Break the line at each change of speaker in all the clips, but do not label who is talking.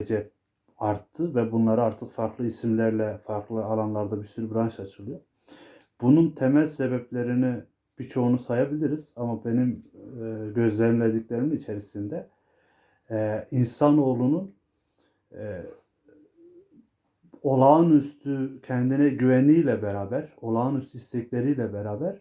derece arttı ve bunlara artık farklı isimlerle farklı alanlarda bir sürü branş açılıyor. Bunun temel sebeplerini birçoğunu sayabiliriz ama benim e, gözlemlediklerimin içerisinde e, insanoğlunun e, olağanüstü kendine güveniyle beraber, olağanüstü istekleriyle beraber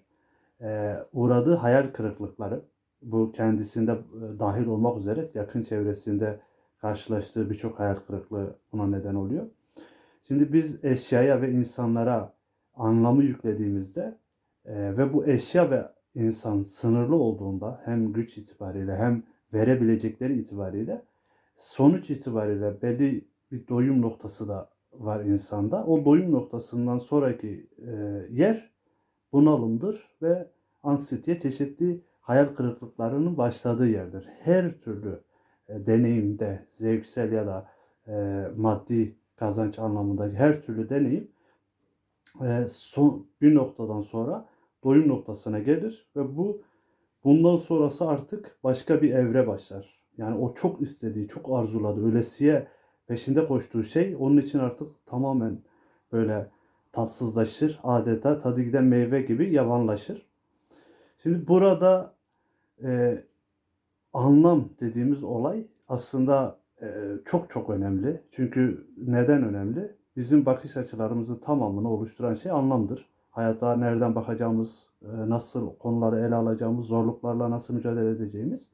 e, uğradığı hayal kırıklıkları, bu kendisinde dahil olmak üzere yakın çevresinde karşılaştığı birçok hayal kırıklığı buna neden oluyor. Şimdi biz eşyaya ve insanlara anlamı yüklediğimizde e, ve bu eşya ve insan sınırlı olduğunda hem güç itibariyle hem verebilecekleri itibariyle sonuç itibariyle belli bir doyum noktası da var insanda. O doyum noktasından sonraki e, yer bunalımdır ve anksiyete çeşitli hayal kırıklıklarının başladığı yerdir. Her türlü deneyimde, zevksel ya da e, maddi kazanç anlamındaki her türlü deneyim e, son, bir noktadan sonra doyum noktasına gelir ve bu bundan sonrası artık başka bir evre başlar. Yani o çok istediği, çok arzuladığı, ölesiye peşinde koştuğu şey onun için artık tamamen böyle tatsızlaşır. Adeta tadı giden meyve gibi yavanlaşır. Şimdi burada e, anlam dediğimiz olay aslında e, çok çok önemli. Çünkü neden önemli? Bizim bakış açılarımızın tamamını oluşturan şey anlamdır. Hayata nereden bakacağımız, e, nasıl konuları ele alacağımız, zorluklarla nasıl mücadele edeceğimiz.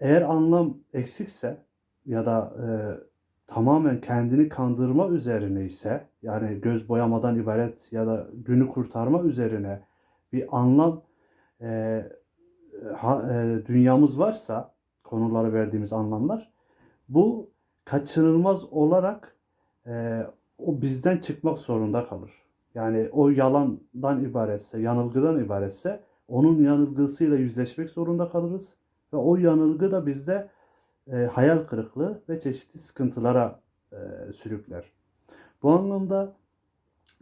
Eğer anlam eksikse ya da e, tamamen kendini kandırma üzerine ise yani göz boyamadan ibaret ya da günü kurtarma üzerine bir anlam e, dünyamız varsa konulara verdiğimiz anlamlar bu kaçınılmaz olarak e, o bizden çıkmak zorunda kalır. Yani o yalandan ibaretse, yanılgıdan ibaretse onun yanılgısıyla yüzleşmek zorunda kalırız. Ve o yanılgı da bizde e, hayal kırıklığı ve çeşitli sıkıntılara e, sürükler. Bu anlamda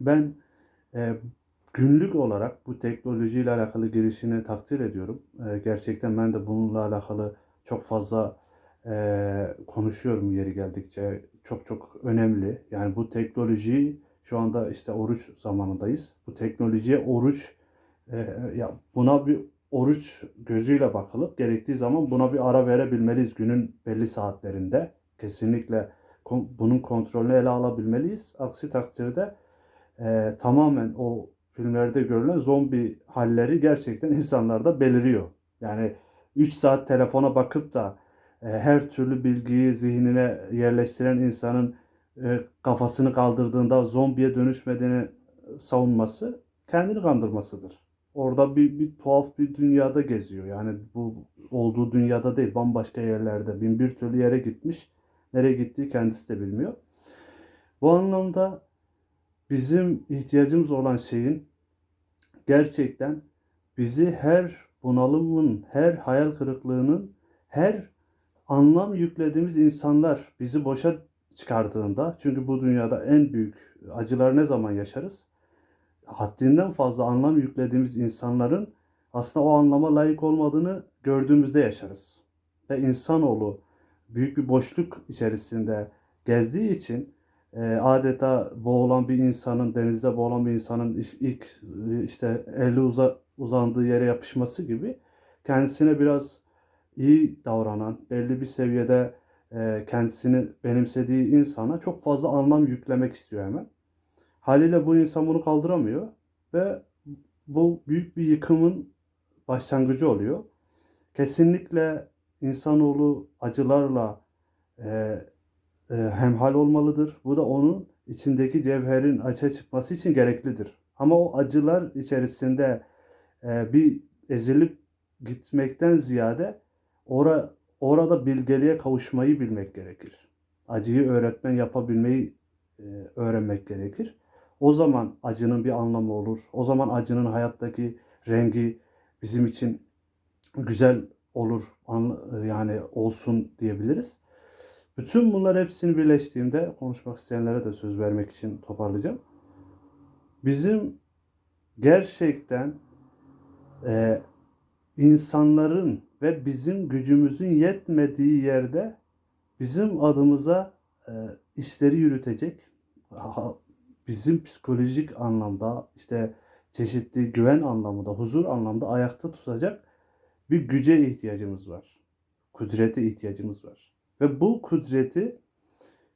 ben e, günlük olarak bu teknolojiyle alakalı girişini takdir ediyorum. E, gerçekten ben de bununla alakalı çok fazla e, konuşuyorum yeri geldikçe. Çok çok önemli. Yani bu teknolojiyi şu anda işte oruç zamanındayız. Bu teknolojiye oruç e, ya buna bir oruç gözüyle bakılıp gerektiği zaman buna bir ara verebilmeliyiz günün belli saatlerinde. Kesinlikle bunun kontrolünü ele alabilmeliyiz. Aksi takdirde e, tamamen o filmlerde görülen zombi halleri gerçekten insanlarda beliriyor. Yani 3 saat telefona bakıp da e, her türlü bilgiyi zihnine yerleştiren insanın e, kafasını kaldırdığında zombiye dönüşmediğini savunması kendini kandırmasıdır. Orada bir, bir tuhaf bir dünyada geziyor. Yani bu olduğu dünyada değil bambaşka yerlerde bin bir türlü yere gitmiş. Nereye gittiği kendisi de bilmiyor. Bu anlamda bizim ihtiyacımız olan şeyin gerçekten bizi her bunalımın, her hayal kırıklığının, her anlam yüklediğimiz insanlar bizi boşa çıkardığında çünkü bu dünyada en büyük acılar ne zaman yaşarız? Haddinden fazla anlam yüklediğimiz insanların aslında o anlama layık olmadığını gördüğümüzde yaşarız. Ve insanoğlu büyük bir boşluk içerisinde gezdiği için e, adeta boğulan bir insanın, denizde boğulan bir insanın ilk- e, işte eli uza, uzandığı yere yapışması gibi kendisine biraz iyi davranan, belli bir seviyede e, kendisini benimsediği insana çok fazla anlam yüklemek istiyor hemen. Haliyle bu insan bunu kaldıramıyor ve bu büyük bir yıkımın başlangıcı oluyor. Kesinlikle insanoğlu acılarla e, hemhal olmalıdır. Bu da onun içindeki cevherin açığa çıkması için gereklidir. Ama o acılar içerisinde e, bir ezilip gitmekten ziyade ora, orada bilgeliğe kavuşmayı bilmek gerekir. Acıyı öğretmen yapabilmeyi e, öğrenmek gerekir. O zaman acının bir anlamı olur. O zaman acının hayattaki rengi bizim için güzel olur, an- yani olsun diyebiliriz. Bütün bunlar hepsini birleştiğimde konuşmak isteyenlere de söz vermek için toparlayacağım. Bizim gerçekten e, insanların ve bizim gücümüzün yetmediği yerde bizim adımıza e, işleri yürütecek, bizim psikolojik anlamda işte çeşitli güven anlamında, huzur anlamda ayakta tutacak bir güce ihtiyacımız var. Kudrete ihtiyacımız var. Ve bu kudreti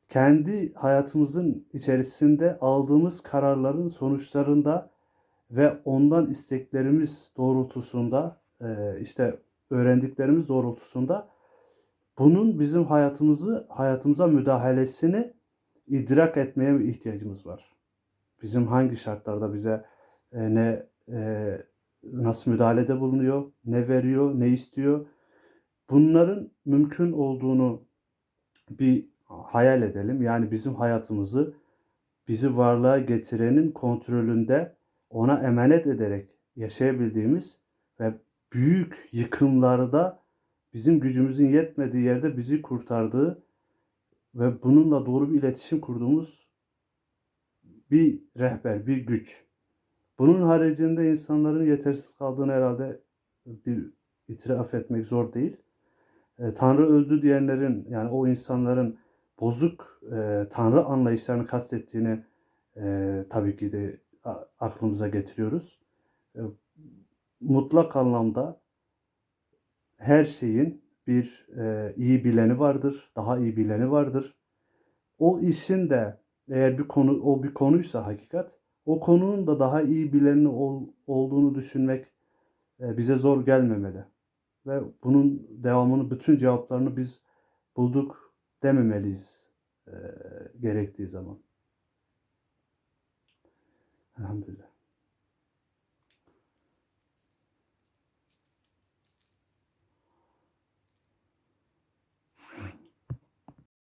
kendi hayatımızın içerisinde aldığımız kararların sonuçlarında ve ondan isteklerimiz doğrultusunda e, işte öğrendiklerimiz doğrultusunda bunun bizim hayatımızı hayatımıza müdahalesini idrak etmeye ihtiyacımız var. Bizim hangi şartlarda bize e, ne e, nasıl müdahalede bulunuyor, ne veriyor, ne istiyor. Bunların mümkün olduğunu bir hayal edelim. Yani bizim hayatımızı bizi varlığa getirenin kontrolünde ona emanet ederek yaşayabildiğimiz ve büyük yıkımlarda bizim gücümüzün yetmediği yerde bizi kurtardığı ve bununla doğru bir iletişim kurduğumuz bir rehber, bir güç. Bunun haricinde insanların yetersiz kaldığını herhalde bir itiraf etmek zor değil. E, Tanrı öldü diyenlerin yani o insanların bozuk e, Tanrı anlayışlarını kastettiğini e, tabii ki de aklımıza getiriyoruz. E, mutlak anlamda her şeyin bir e, iyi bileni vardır, daha iyi bileni vardır. O işin de eğer bir konu o bir konuysa hakikat, o konunun da daha iyi bileni ol- olduğunu düşünmek e, bize zor gelmemeli. Ve bunun devamını, bütün cevaplarını biz bulduk dememeliyiz e, gerektiği zaman. Elhamdülillah.